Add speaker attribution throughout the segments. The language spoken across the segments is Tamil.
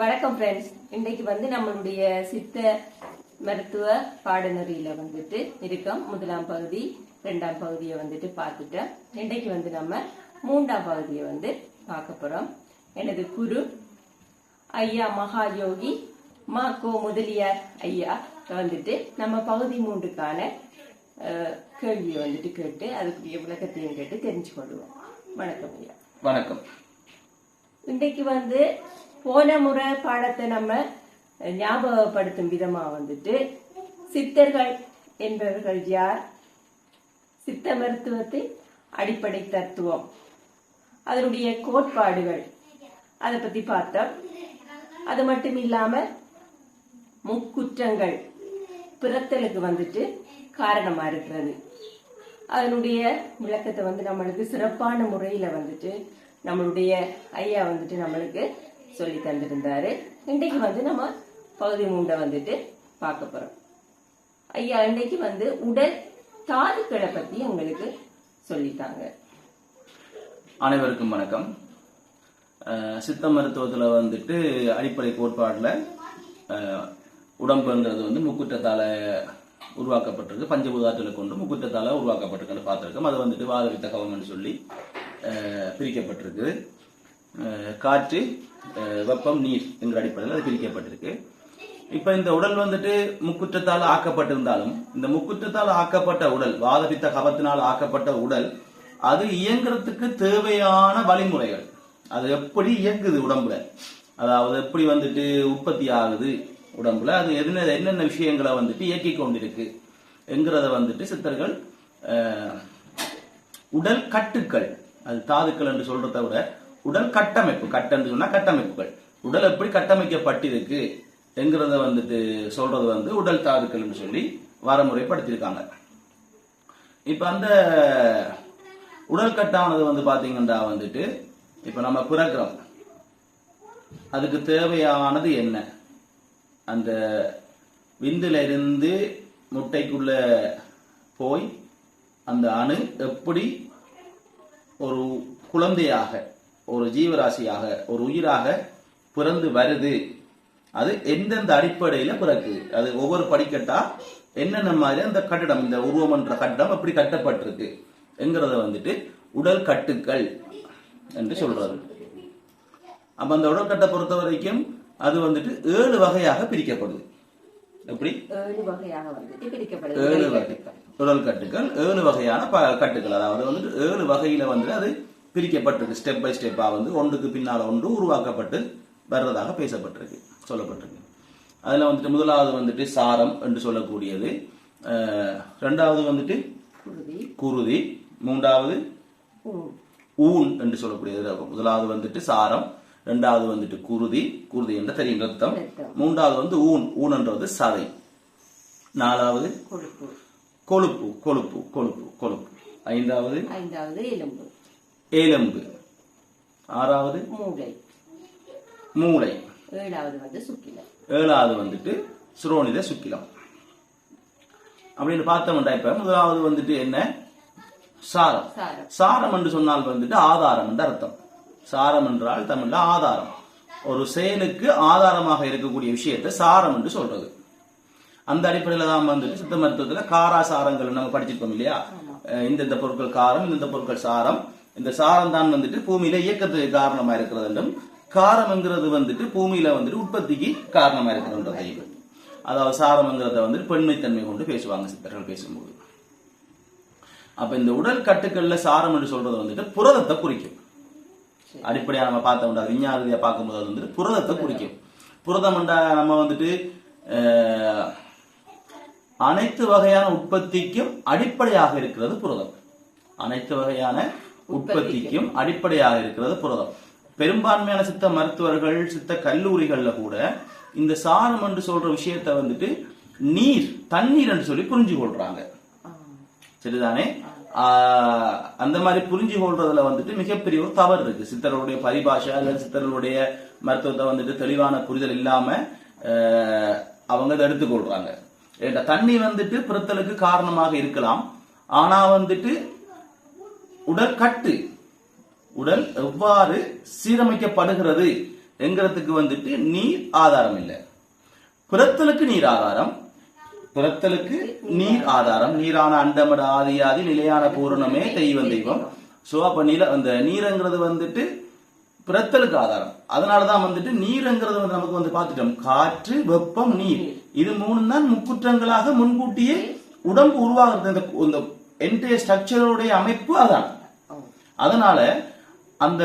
Speaker 1: வணக்கம் ஃப்ரெண்ட்ஸ் இன்னைக்கு வந்து நம்மளுடைய சித்த மருத்துவ பாடநெறியில வந்துட்டு இருக்கோம். முதலாம் பகுதி ரெண்டாம் பகுதியை வந்துட்டு பார்த்துட்டோம். இன்னைக்கு வந்து நம்ம மூன்றாம் பகுதியை வந்து பார்க்க போறோம். எனது குரு ஐயா மகாயோகி மா கோ முதலியார் ஐயா வந்துட்டு நம்ம பகுதி மூன்றுக்கான கேள்வியை வந்துட்டு கேட்டு அதுக்குரிய விளக்கத்தையும் கேட்டு தெரிஞ்சு கொள்வோம் வணக்கம் ஐயா.
Speaker 2: வணக்கம்.
Speaker 1: இன்றைக்கு வந்து போன முறை பாடத்தை நம்ம ஞாபகப்படுத்தும் விதமா வந்துட்டு சித்தர்கள் என்பவர்கள் யார்? சித்த மருத்துவத்தின் அடிப்படை தத்துவம். அதனுடைய கோட்பாடுகள். அதை பத்தி பார்த்தோம். அது மட்டும் இல்லாம முக்குற்றங்கள் பிறத்தலுக்கு வந்துட்டு காரணமா இருக்கிறது. அதனுடைய விளக்கத்தை வந்து நம்மளுக்கு சிறப்பான முறையில வந்துட்டு நம்மளுடைய ஐயா வந்துட்டு நம்மளுக்கு சொல்லி தந்திருந்தாரு. இன்றைக்கு வந்து நம்ம பகுதி மூண்டை வந்துட்டு பார்க்க போறோம். ஐயா இன்னைக்கு வந்து உடல் தாதுக்களை பத்தி உங்களுக்கு சொல்லித்தாங்க
Speaker 2: அனைவருக்கும் வணக்கம். சித்த மருத்துவத்தில் வந்துட்டு அடிப்படை கோட்பாட்டில் உடம்புங்கிறது வந்து முக்குற்றத்தால உருவாக்கப்பட்டிருக்கு பஞ்சபூதாற்றலை கொண்டு முக்குற்றத்தால உருவாக்கப்பட்டிருக்குன்னு பார்த்துருக்கோம். அது வந்துட்டு வாதவித்த கவம்னு சொல்லி பிரிக்கப்பட்டிருக்கு. காற்று வெப்பம் நீர் என்கிற அடிப்படையில் அது பிரிக்கப்பட்டிருக்கு. இப்ப இந்த உடல் வந்துட்டு முக்குற்றத்தால் ஆக்கப்பட்டிருந்தாலும் இந்த முக்குற்றத்தால் ஆக்கப்பட்ட உடல் வாதபித்த கபத்தினால் ஆக்கப்பட்ட உடல் அது இயங்குறதுக்கு தேவையான வழிமுறைகள். அது எப்படி இயங்குது உடம்புல? அதாவது எப்படி வந்துட்டு உற்பத்தி ஆகுது உடம்புல? அது எதுன என்னென்ன விஷயங்களை வந்துட்டு இயக்கி கொண்டிருக்கு என்கிறத வந்துட்டு சித்தர்கள் உடல் கட்டுக்கள் அது தாதுக்கள் என்று சொல்றத விட உடல் கட்டமைப்பு கட்டன்னு சொன்னா கட்டமைப்புகள். உடல் எப்படி கட்டமைக்கப்பட்டிருக்கு என்கிறத வந்துட்டு சொல்றது வந்து உடல் தாதுக்கள்னு சொல்லி வரமுறைப்படுத்தியிருக்காங்க. இப்ப அந்த உடல் கட்டானது வந்து பாத்தீங்கன்னா வந்துட்டு இப்ப நம்ம பிறக்கிறோம். அதுக்கு தேவையானது என்ன? அந்த விந்துல இருந்து முட்டைக்குள்ள போய் அந்த அணு எப்படி ஒரு குழந்தையாக ஒரு ஜீவராசியாக ஒரு உயிராக பிறந்து வருது. அது எந்தெந்த அடிப்படையில பிறக்குது அது ஒவ்வொரு படிக்கட்டா என்னென்ன மாதிரி அந்த கட்டடம் இந்த உருவம் என்ற கட்டடம் எப்படி கட்டப்பட்டிருக்கு என்கிறத வந்துட்டு உடல் கட்டுக்கள் என்று சொல்றது அப்ப அந்த உடற்கட்டை பொறுத்த வரைக்கும் அது வந்துட்டு ஏழு வகையாக பிரிக்கப்படுது. எப்படி?
Speaker 1: ஏழு வந்துட்டு
Speaker 2: வகை. உடல் கட்டுக்கள் ஏழு வகையான கட்டுக்கள். அதாவது வந்துட்டு ஏழு வகையில வந்து அது பிரிக்கப்பட்டிருக்கு. ஸ்டெப் பை ஸ்டெப்பா வந்து ஒன்றுக்கு பின்னால ஒன்று உருவாக்கப்பட்டு வர்றதாக பேசப்பட்டிருக்கு சொல்லப்பட்டிருக்கு. அதுல வந்துட்டு முதலாவது வந்துட்டு சாரம் என்று சொல்லக்கூடியது. ரெண்டாவது வந்துட்டு
Speaker 1: குருதி.
Speaker 2: குருதி. மூன்றாவது
Speaker 1: ஊன்.
Speaker 2: என்று சொல்லக்கூடியது. முதலாவது வந்துட்டு சாரம் ரெண்டாவது வந்துட்டு குருதி. குருதி என்ற தெரியும் ரத்தம். மூன்றாவது வந்து ஊன். ஊன் என்றது சதை. நாலாவது
Speaker 1: கொழுப்பு
Speaker 2: கொழுப்பு கொழுப்பு கொழுப்பு. ஐந்தாவது?
Speaker 1: ஐந்தாவது எலும்பு.
Speaker 2: எலும்பு ஆறாவது?
Speaker 1: மூளை.
Speaker 2: மூளை.
Speaker 1: ஏழாவது வந்து சுக்கிலம்.
Speaker 2: ஏழாவது வந்துட்டு சுரோனித சுக்கிலம். அப்படின்னு பார்த்தோம்டா இப்ப. முதலாவது வந்துட்டு என்ன? சாரம்.
Speaker 1: சாரம்.
Speaker 2: என்று சொன்னால் வந்துட்டு ஆதாரம் என்று அர்த்தம். சாரம் என்றால் தமிழ்ல ஆதாரம். ஒரு செயலுக்கு ஆதாரமாக இருக்கக்கூடிய விஷயத்தை சாரம் என்று சொல்றது. அந்த அடிப்படையில தான் வந்துட்டு சித்த மருத்துவத்துல காராசாரங்கள் நம்ம படிச்சிருக்கோம் இல்லையா? இந்தந்த பொருட்கள் காரம் இந்தந்த பொருட்கள் சாரம். இந்த சாரம் தான் வந்துட்டு பூமியில இயக்கத்துக்கு காரணமா இருக்கிறது என்றும் காரம்ங்கிறது வந்துட்டு பூமியில வந்துட்டு உற்பத்திக்கு காரணமா இருக்கிறதுன்றதையும் அதாவது சாரம்ங்கிறத வந்துட்டு பெண்மைத்தன்மை கொண்டு பேசுவாங்க சித்தர்கள் பேசும்போது. அப்ப இந்த உடல் கட்டுக்கள்ல சாரம் என்று சொல்றது வந்துட்டு புரதத்தை குறிக்கும். அடிப்படையா நம்ம பார்த்த விஞ்ஞான ரீதியா பார்க்கும்போது அது வந்துட்டு புரதத்தை குறிக்கும். புரதம் நம்ம வந்துட்டு அனைத்து வகையான உற்பத்திக்கும் அடிப்படையாக இருக்கிறது புரதம். அனைத்து வகையான உற்பத்திக்கும் அடிப்படையாக இருக்கிறது புரதம். பெரும்பான்மையான சித்த மருத்துவர்கள் சித்த கல்லூரிகள்ல கூட இந்த சாரம் என்று சொல்ற விஷயத்தை வந்துட்டு நீர் தண்ணீர் என்று சொல்லி புரிஞ்சு கொள்றாங்க. சரிதானே? ஆஹ் அந்த மாதிரி புரிஞ்சு கொள்றதுல வந்துட்டு மிகப்பெரிய ஒரு தவறு இருக்கு. சித்தர்களுடைய பரிபாஷை அல்லது சித்தர்களுடைய மருத்துவத்தை வந்துட்டு தெளிவான புரிதல் இல்லாம ஆஹ் அவங்க அதை எடுத்துக்கொள்றாங்க ஏன்டா தண்ணி வந்துட்டு பிறத்தலுக்கு காரணமாக இருக்கலாம். ஆனா வந்துட்டு உடற்கட்டு. உடல் எவ்வாறு சீரமைக்கப்படுகிறது என்கிறதுக்கு வந்துட்டு நீர் ஆதாரம் இல்லை பிறத்தலுக்கு நீர் ஆதாரம். பிறத்தலுக்கு நீர் ஆதாரம். நீரான அண்டமட ஆதியாதி நிலையான பூரணமே தெய்வம் தெய்வம். சோ அப்ப நில அந்த நீரங்கிறது வந்துட்டு பிறத்தலுக்கு ஆதாரம். அதனாலதான் வந்துட்டு நீருங்கிறது வந்து நமக்கு வந்து பார்த்துட்டோம். காற்று வெப்பம் நீர். இது மூணு தான் முக்குற்றங்களாக முன்கூட்டியே உடம்பு உருவாகிறது. அந்த இந்த என்டைய ஸ்ட்ரக்சரோடைய அமைப்பு அதான். அதனால அந்த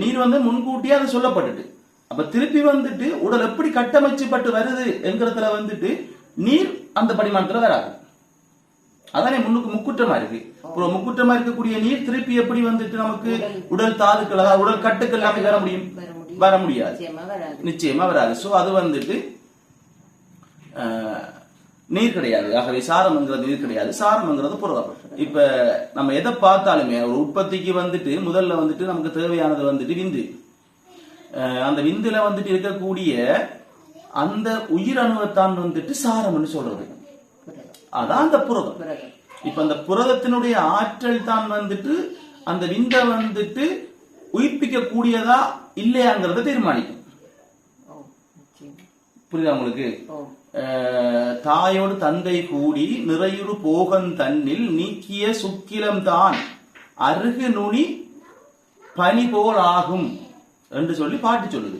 Speaker 2: நீர் வந்து முன்கூட்டியே அது சொல்லப்பட்டுட்டு. அப்ப திருப்பி வந்துட்டு உடல் எப்படி கட்டமைச்சுப்பட்டு வருது என்கிறதுல வந்துட்டு நீர் அந்த படிமானத்துல வராது. அதானே முன்னுக்கு முக்குற்றமா இருக்கு. இப்போ முக்குற்றமா இருக்கக்கூடிய நீர் திருப்பி எப்படி வந்துட்டு நமக்கு உடல் தாதுக்கள் அதாவது உடல் கட்டுக்கள் எல்லாமே வர முடியும்?
Speaker 1: வர
Speaker 2: முடியாது.
Speaker 1: நிச்சயமா வராது.
Speaker 2: சோ அது வந்துட்டு நீர் கிடையாது. ஆகவே சாரம்ங்கிறது நீர் கிடையாது. சாரம்ங்கிறது புரதம் இப்ப நம்ம எதை பார்த்தாலுமே ஒரு உற்பத்திக்கு வந்துட்டு முதல்ல வந்துட்டு நமக்கு தேவையானது வந்துட்டு விந்து. அந்த விந்துல வந்துட்டு இருக்கக்கூடிய அந்த உயிரணுவைத்தான் வந்துட்டு சாரம்னு சொல்றது. அதான் அந்த புரதம். இப்ப அந்த புரதத்தினுடைய ஆற்றல் தான் வந்துட்டு அந்த விந்தை வந்துட்டு உயிர்ப்பிக்க கூடியதா இல்லையாங்கிறத தீர்மானிக்கும். புரியுதா உங்களுக்கு? தாயோடு தந்தை கூடி நிறையுறு போகன் தன்னில் நீக்கிய சுக்கிலம் தான் அருகு நுனி பனி போல் ஆகும் என்று சொல்லி பாட்டு சொல்லுது.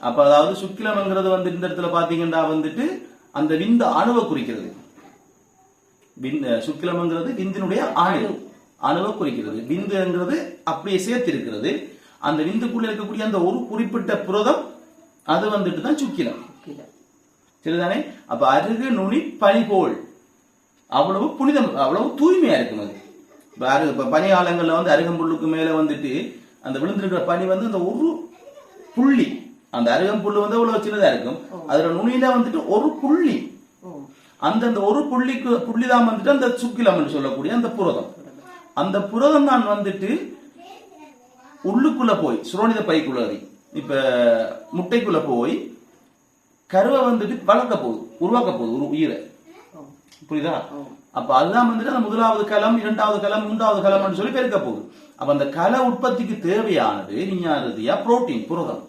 Speaker 2: அப்ப அதாவது சுக்கிலம்ங்கிறது வந்து இந்த இடத்துல பாத்தீங்கன்னா வந்துட்டு அந்த விந்து அணுவை குறிக்கிறது. விந்து சுக்கிலம்ங்கிறது விந்தினுடைய அணு. அணுவை குறிக்கிறது. விந்துங்கிறது அப்படியே சேர்த்திருக்கிறது. அந்த விந்துக்குள்ள இருக்கக்கூடிய அந்த ஒரு குறிப்பிட்ட புரதம் அது வந்துட்டு தான் சுக்கிலம். சரிதானே? அப்ப அருகு நுனி பனி போல் அவ்வளவு புனிதம் அவ்வளவு தூய்மையா இருக்கும் அது. இப்ப பனி காலங்கள்ல வந்து அருகம்புல்லுக்கு மேல வந்துட்டு அந்த விழுந்திருக்கிற பனி வந்து அந்த ஒரு புள்ளி. அந்த அருகம்புல்லு வந்து அவ்வளவு சின்னதா இருக்கும். அதுல நுனியில வந்துட்டு ஒரு புள்ளி.
Speaker 1: ஓ.
Speaker 2: அந்த அந்த ஒரு புள்ளிக்கு புள்ளிதான் வந்துட்டு அந்த சுக்கிலம் சொல்லக்கூடிய அந்த புரதம். அந்த புரதம் தான் வந்துட்டு உள்ளுக்குள்ள போய் சுரோனித பைக்குள்ள அது. இப்ப முட்டைக்குள்ள போய் கருவை வந்துட்டு வளர்க்க போகுது உருவாக்க போகுது ஒரு உயிரை. புரியுதா? அப்ப அதுதான் வந்துட்டு அந்த முதலாவது களம் இரண்டாவது களம் மூன்றாவது களம்னு சொல்லி பெருக்க போகுது. அப்ப அந்த கல உற்பத்திக்கு தேவையானது ரீதியா புரோட்டீன் புரதம்.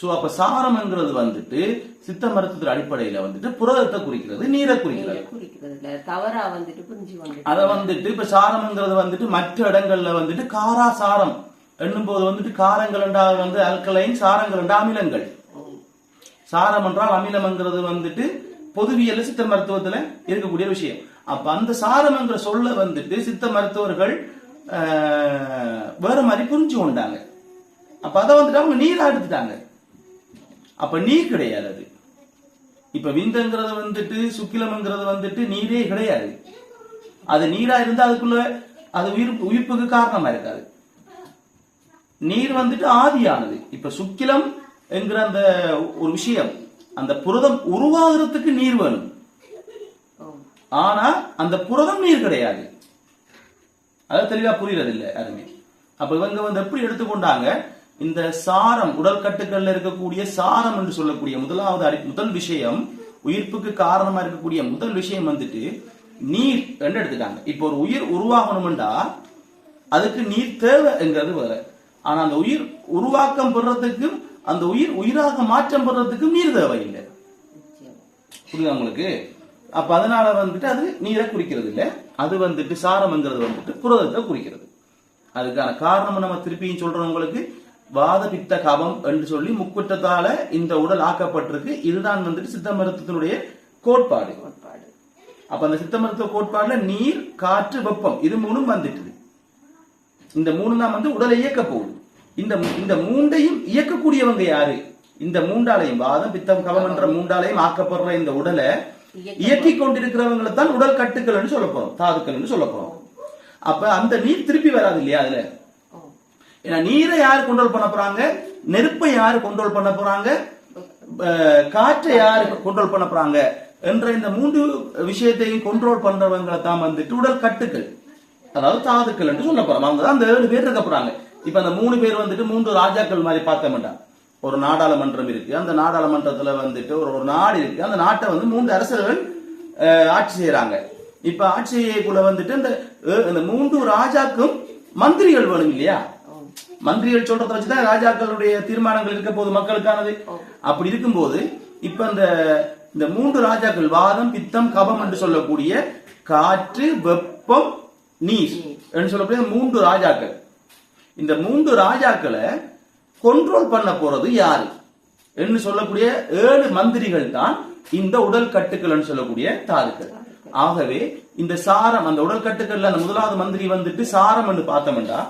Speaker 2: சோ அப்ப சாரம்ங்கிறது வந்துட்டு சித்த மருத்துவ அடிப்படையில வந்துட்டு புரதத்தை குறிக்கிறது நீரை குறிக்கிறது.
Speaker 1: தவறா வந்துட்டு
Speaker 2: அத வந்துட்டு இப்ப சாரம்ங்கிறது வந்துட்டு மற்ற இடங்கள்ல வந்துட்டு காரா சாரம். என்னும் போது வந்துட்டு காரங்கள் வந்து அல்கலைன் சாரங்கள் அமிலங்கள். சாரம் என்றால் அமிலம்ங்கிறது வந்துட்டு பொதுவியல் சித்த மருத்துவத்துல இருக்கக்கூடிய விஷயம். அப்ப அந்த சாரம் என்ற சொல்ல வந்துட்டு சித்த மருத்துவர்கள் ஆஹ், வேற மாதிரி புரிஞ்சு கொண்டாங்க. அப்ப அதை வந்துட்டு அவங்க நீரா எடுத்துட்டாங்க. அப்ப நீர் கிடையாது அது. இப்ப விந்தங்கிறது வந்துட்டு சுக்கிலம்ங்கிறது வந்துட்டு நீரே கிடையாது. அது நீரா இருந்தா அதுக்குள்ள அது உயிர் உயிர்ப்புக்கு காரணமா இருக்காது. நீர் வந்துட்டு ஆதியானது இப்ப சுக்கிலம் என்கிற அந்த ஒரு விஷயம் அந்த புரதம் உருவாகிறதுக்கு நீர் வேணும். ஆனா அந்த புரதம் நீர் கிடையாது. அது தெளிவா புரியறது இல்ல யாருமே அப்ப இவங்க வந்து எப்படி எடுத்துக்கொண்டாங்க? இந்த சாரம் உடல் கட்டுக்கள்ல இருக்கக்கூடிய சாரம் என்று சொல்லக்கூடிய முதலாவது அடி முதல் விஷயம் உயிர்ப்புக்கு காரணமா இருக்கக்கூடிய முதல் விஷயம் வந்துட்டு நீர் என்று எடுத்துட்டாங்க. இப்போ ஒரு உயிர் உருவாகணும்டா அதுக்கு நீர் தேவைங்கிறது வேற. ஆனா அந்த உயிர் உருவாக்கம் பெறறதுக்கும் அந்த உயிர் உயிராக மாற்றம் பெறறதுக்கும் நீர் தேவையில்லை.
Speaker 1: நிச்சயம்.
Speaker 2: புரியுதா உங்களுக்கு? அப்ப அதனால வந்துட்டு அது நீரை குறிக்கிறது இல்ல. அது வந்துட்டு சாரம்ங்கிறது வந்துட்டு புரதத்தை குறிக்கிறது அதுக்கான காரணம் நம்ம திருப்பியும் சொல்றோம் உங்களுக்கு. வாத பித்த கபம் என்று சொல்லி முக்குற்றத்தால இந்த உடல் ஆக்கப்பட்டிருக்கு. இதுதான் வந்துட்டு சித்த மருத்துவத்தினுடைய கோட்பாடு.
Speaker 1: கோட்பாடு.
Speaker 2: அப்ப அந்த சித்த மருத்துவ கோட்பாடுல நீர் காற்று வெப்பம் இது மூணும் வந்துட்டுது. இந்த மூணு தான் வந்து உடலை இயக்க போகுது. இந்த இந்த மூண்டையும் இயக்கக்கூடியவங்க யாரு? இந்த மூண்டாலையும் வாதம் பித்தம் கவம் என்ற மூண்டாலையும் ஆக்கப்படுற இந்த உடலை இயக்கி கொண்டிருக்கிறவங்களை தான் உடல் கட்டுக்கள்னு சொல்ல போறோம் தாதுக்கள்னு சொல்ல போறோம். அப்ப அந்த நீர் திருப்பி வராது இல்லையா அதுல? ஏன்னா நீரை யார் கண்ட்ரோல் பண்ண போறாங்க? நெருப்பை யாரு கண்ட்ரோல் பண்ண போறாங்க? காற்றை யாரு கண்ட்ரோல் பண்ண போறாங்க? என்ற இந்த மூன்று விஷயத்தையும் கண்ட்ரோல் பண்றவங்களை தான் வந்துட்டு உடல் கட்டுக்கள். அதாவது தாதுக்கள் என்று சொல்ல போறோம். அவங்க தான் அந்த ஏழு பேர் இருக்க போறாங்க. இப்ப அந்த மூணு பேர் வந்துட்டு மூன்று ராஜாக்கள் மாதிரி பார்த்தோம்டா ஒரு நாடாளுமன்றம் இருக்கு. அந்த நாடாளுமன்றத்துல வந்துட்டு ஒரு ஒரு நாடு இருக்கு. அந்த நாட்டை வந்து மூன்று அரசர்கள் ஆட்சி செய்யறாங்க இப்ப ஆட்சி செய்யக்குள்ள வந்துட்டு இந்த மூன்று ராஜாக்கும் மந்திரிகள் வேணும் இல்லையா? மந்திரிகள் சொல்றத வச்சுதான் ராஜாக்களுடைய தீர்மானங்கள் இருக்க போது மக்களுக்கானது. அப்படி இருக்கும்போது இப்ப இந்த இந்த மூன்று ராஜாக்கள் வாதம் பித்தம் கபம் என்று சொல்லக்கூடிய காற்று வெப்பம் நீர். என்று சொல்லக்கூடிய மூன்று ராஜாக்கள். இந்த மூன்று ராஜாக்களை கண்ட்ரோல் பண்ண போறது யாரு? என்று சொல்லக்கூடிய ஏழு மந்திரிகள் தான் இந்த உடல் கட்டுக்கள் சொல்லக்கூடிய தாதுக்கள். ஆகவே இந்த சாரம் அந்த உடல் கட்டுக்கள்ல அந்த முதலாவது மந்திரி வந்துட்டு சாரம் என்று பார்த்தோம்டா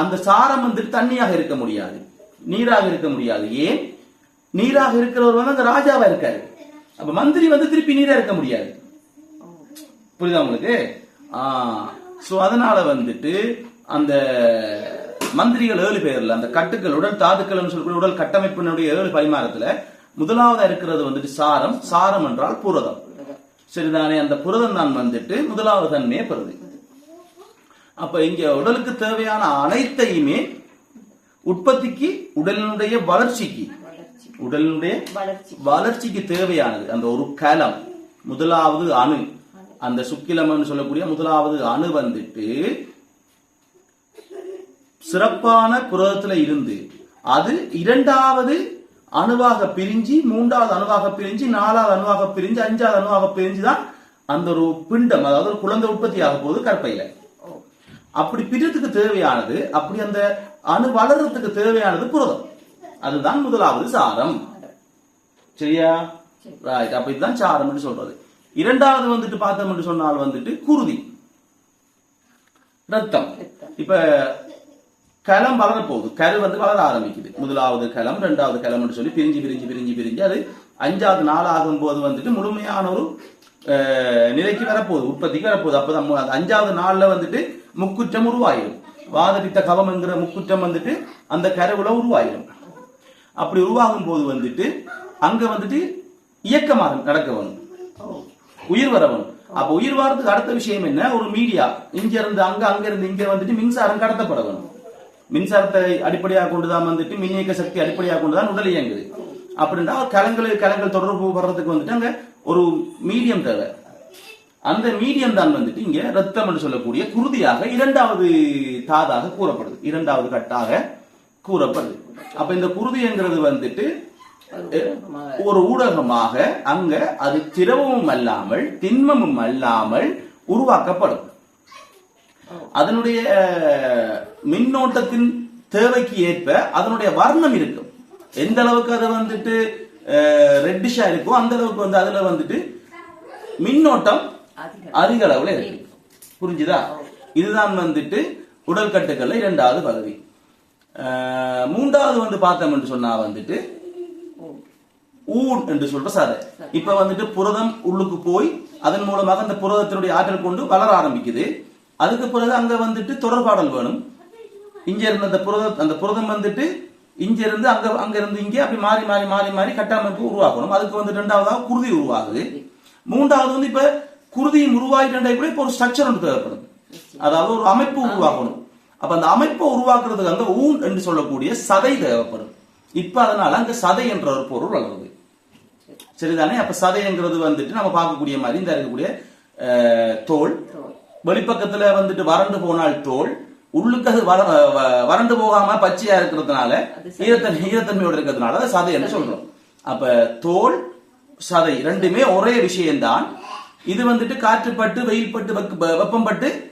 Speaker 2: அந்த சாரம் வந்துட்டு தண்ணியாக இருக்க முடியாது நீராக இருக்க முடியாது. ஏன்? நீராக இருக்கிறவர் வந்து அந்த ராஜாவா இருக்காரு. அப்ப மந்திரி வந்து திருப்பி நீரா இருக்க முடியாது. புரியுதா உங்களுக்கு? சோ அதனால வந்துட்டு அந்த மந்திரிகள் ஏழு பேர்ல அந்த கட்டுக்கள் உடல் தாதுக்கள் சொல்லக்கூடிய உடல் கட்டமைப்பினுடைய ஏழு பரிமாணத்துல முதலாவதா இருக்கிறது வந்துட்டு சாரம். சாரம் என்றால் புரதம். சரிதானே? அந்த புரதம் தான் வந்துட்டு முதலாவது தன்மையை பெறுது. அப்ப இங்க உடலுக்கு தேவையான அனைத்தையுமே உற்பத்திக்கு உடலினுடைய வளர்ச்சிக்கு உடலினுடைய வளர்ச்சிக்கு தேவையானது. அந்த ஒரு கலம் முதலாவது அணு. அந்த சுக்கிலம்னு சொல்லக்கூடிய முதலாவது அணு வந்துட்டு சிறப்பான புரதத்துல இருந்து அது இரண்டாவது அணுவாக பிரிஞ்சு மூன்றாவது அணுவாக பிரிஞ்சு நாலாவது அணுவாக பிரிஞ்சு அஞ்சாவது அணுவாக பிரிஞ்சு தான் அந்த ஒரு பிண்டம் அதாவது ஒரு குழந்தை உற்பத்தி ஆக போகுது கற்பையில. அப்படி பிரியத்துக்கு தேவையானது அப்படி அந்த அணு வளர்றதுக்கு தேவையானது புரதம். அதுதான் முதலாவது சாரம். சரியா? ரைட் அப்ப இதுதான் சாரம் என்று சொல்றது. இரண்டாவது வந்துட்டு பார்த்தோம் என்று சொன்னால் வந்துட்டு குருதி. ரத்தம். இப்ப களம் வளர போகுது. கரு வந்து வளர ஆரம்பிக்குது. முதலாவது களம் ரெண்டாவது களம் சொல்லி பிரிஞ்சு பிரிஞ்சு பிரிஞ்சு பிரிஞ்சு அது அஞ்சாவது நாள் ஆகும் போது வந்துட்டு முழுமையான ஒரு நிலைக்கு வரப்போகுது. உற்பத்திக்கு வரப்போகுது. அப்பதான் அஞ்சாவது நாள்ல வந்துட்டு முக்குற்றம் உருவாயிடும் வாதபித்த கவம் என்கிற முக்குற்றம் வந்துட்டு அந்த கருவுல உருவாயிடும் அப்படி உருவாகும் போது வந்துட்டு அங்க வந்துட்டு இயக்கமாக நடக்க வேணும் உயிர் வர வேணும் அப்ப உயிர் வாரத்துக்கு அடுத்த விஷயம் என்ன? ஒரு மீடியா. இங்க இருந்து அங்க அங்க இருந்து இங்க வந்துட்டு மின்சாரம் கடத்தப்பட வேணும் மின்சாரத்தை அடிப்படையாக கொண்டுதான் வந்துட்டு மின்னியக்க சக்தி அடிப்படையாக கொண்டுதான் உடல் இயங்குது. அப்படின்னா கலங்கள் கலங்கள் தொடர்பு வர்றதுக்கு வந்துட்டு அங்க ஒரு மீடியம் தேவை. அந்த மீடியம் தான் வந்துட்டு இங்க ரத்தம் என்று சொல்லக்கூடிய குருதியாக இரண்டாவது தாதாக கூறப்படுது. இரண்டாவது கட்டாக கூறப்படுது. அப்ப இந்த குருதி என்கிறது வந்துட்டு ஒரு ஊடகமாக அங்க அது திரவமும் அல்லாமல் திண்மமும் அல்லாமல் உருவாக்கப்படும். அதனுடைய மின்னோட்டத்தின் தேவைக்கு ஏற்ப அதனுடைய வர்ணம் இருக்கும். எந்த அளவுக்கு அது வந்துட்டு ரெட்டிஷா இருக்கோ அந்த அளவுக்கு வந்து அதுல வந்துட்டு மின்னோட்டம் அதிக அளவுல இருக்கு புரிஞ்சுதா? இதுதான் வந்துட்டு உடல் கட்டுக்கள்ல இரண்டாவது பகுதி. அஹ், மூன்றாவது வந்து பார்த்தோம் என்று சொன்னா வந்துட்டு ஊன் என்று சொல்ற சதை இப்ப வந்துட்டு புரதம் உள்ளுக்கு போய் அதன் மூலமாக அந்த புரதத்தினுடைய ஆற்றல் கொண்டு வளர ஆரம்பிக்குது. அதுக்கு பிறகு அங்க வந்துட்டு தொடர்பாடல் வேணும். இங்க இருந்த அந்த புரதம் அந்த புரதம் வந்துட்டு இங்க இருந்து அங்க அங்க இருந்து இங்கே அப்படி மாறி மாறி மாறி மாறி கட்டமைப்பு உருவாக்கணும். அதுக்கு வந்து ரெண்டாவதாக குருதி உருவாகுது. மூன்றாவது வந்து இப்ப குருதியும் உருவாகிட்டே கூட இப்ப ஒரு ஸ்ட்ரக்சர் ஒன்று தேவைப்படும். அதாவது ஒரு அமைப்பு உருவாக்கணும். அப்ப அந்த அமைப்பை உருவாக்குறதுக்கு அந்த ஊன் என்று சொல்லக்கூடிய சதை தேவைப்படும். இப்ப அதனால அங்க சதை என்ற ஒரு பொருள் வளருது. சரிதானே? அப்ப சதைங்கிறது வந்துட்டு நம்ம பார்க்கக்கூடிய மாதிரி இந்த இருக்கக்கூடிய தோல். வெளிப்பக்கத்துல வந்துட்டு வறண்டு போனால் தோல் உள்ளுக்கு அது வறண்டு போகாம பச்சையா இருக்கிறதுனால ஈரத்தன்மை ஈரத்தன்மையோட இருக்கிறதுனால அதை சதை என்று சொல்றோம். அப்ப தோல் சதை ரெண்டுமே ஒரே விஷயம்தான். இது வந்துட்டு காற்றுப்பட்டு வெயில்பட்டு வெக்க- வெப்பம் பட்டு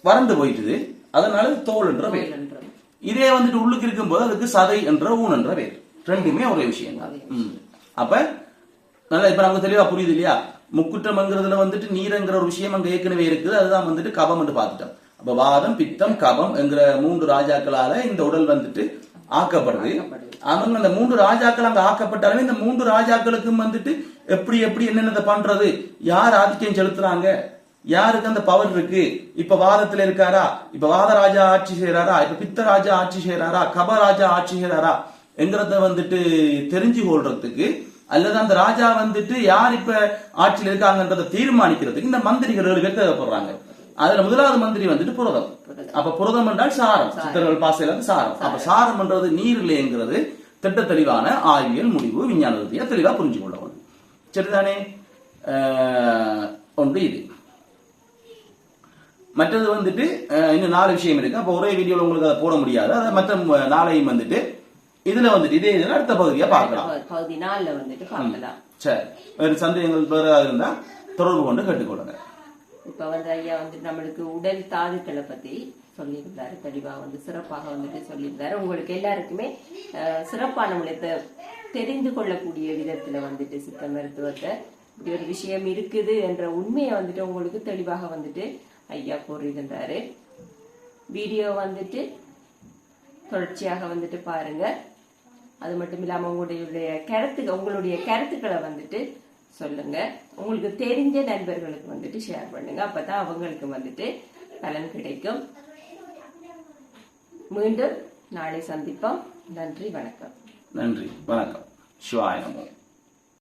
Speaker 2: வறண்டு போயிட்டுது. அதனால தோல் என்ற பெயர்.
Speaker 1: என்றது.
Speaker 2: இதே வந்துட்டு உள்ளுக்கு இருக்கும்போது அதுக்கு சதை என்ற ஊன் என்ற பேர் ரெண்டுமே ஒரே விஷயம். தான். அப்ப நல்லா இப்ப நமக்கு தெளிவா புரியுது இல்லையா? முக்குற்றம்ங்கிறதுல வந்துட்டு நீரங்கிற ஒரு விஷயம் அங்க ஏற்கனவே இருக்குது. அதுதான் வந்துட்டு கபம் என்று பார்த்துட்டோம். அப்ப வாதம் பித்தம் கபம் என்கிற மூன்று ராஜாக்களால இந்த உடல் வந்துட்டு ஆக்கப்படுது. அவங்க அந்த மூன்று ராஜாக்கள் அங்க ஆக்கப்பட்டாலுமே இந்த மூன்று ராஜாக்களுக்கும் வந்துட்டு எப்படி எப்படி என்னென்ன பண்றது? யார் ஆதிக்கம் செலுத்துறாங்க? யாருக்கு அந்த பவர் இருக்கு? இப்ப வாதத்துல இருக்காரா? இப்ப வாத ராஜா ஆட்சி செய்யறாரா இப்ப பித்த ராஜா ஆட்சி செய்யறாரா கபராஜா ஆட்சி செய்யறாரா என்கிறத வந்துட்டு தெரிஞ்சு கொள்றதுக்கு அல்லது அந்த ராஜா வந்துட்டு யார் இப்ப ஆட்சியில் இருக்காங்கன்றதை தீர்மானிக்கிறதுக்கு இந்த மந்திரிகள் ஏழு பேர் தேவைப்படுறாங்க. அதுல முதலாவது மந்திரி வந்துட்டு புரதம். அப்ப புரதம் என்றால் சாரம். சித்தர்கள் பாசையில வந்து சாரம். அப்ப சாரம். என்றது நீர் இல்லைங்கிறது திட்ட தெளிவான ஆய்வியல் முடிவு விஞ்ஞான ரீதியா தெளிவா புரிஞ்சு கொள்ளணும் சரிதானே? ஆஹ், ஒன்று இது. மற்றது வந்துட்டு இன்னும் நாலு விஷயம் இருக்கு. அப்போ ஒரே வீடியோல உங்களுக்கு அதை போட முடியாது. அதை மற்ற நாளையும் வந்துட்டு இதுல வந்துட்டு இதே இதுல அடுத்த பகுதியா பார்க்கலாம்.
Speaker 1: பகு- பகுதி நாள்ல வந்துட்டு பார்க்கலாம்.
Speaker 2: சரி. வேறு சந்தேகங்கள் வேற இருந்தா தொடர்பு கொண்டு கேட்டுக்கொள்ளுங்க.
Speaker 1: இப்ப வந்து ஐயா வந்து நம்மளுக்கு உடல் தாதுக்களை பத்தி சொல்லியிருந்தாரு. தெளிவா வந்து சிறப்பாக வந்துட்டு சொல்லியிருந்தாரு. உங்களுக்கு எல்லாருக்குமே சிறப்பான முறையத்தை தெரிந்து கொள்ளக்கூடிய விதத்துல வந்துட்டு சித்த மருத்துவத்தை இப்படி ஒரு விஷயம் இருக்குது என்ற உண்மையை வந்துட்டு உங்களுக்கு தெளிவாக வந்துட்டு ஐயா கூறியிருந்தாரு. வீடியோ வந்துட்டு தொடர்ச்சியாக வந்துட்டு பாருங்க. அது மட்டும் இல்லாம உங்களுடைய கருத்து உங்களுடைய கருத்துக்களை வந்துட்டு சொல்லுங்க. உங்களுக்கு தெரிஞ்ச நண்பர்களுக்கு வந்துட்டு ஷேர் பண்ணுங்க. அப்பதான் அவங்களுக்கு வந்துட்டு பலன் கிடைக்கும். மீண்டும் நாளை சந்திப்போம். நன்றி வணக்கம்.
Speaker 2: நன்றி வணக்கம். சிவாய நமோ.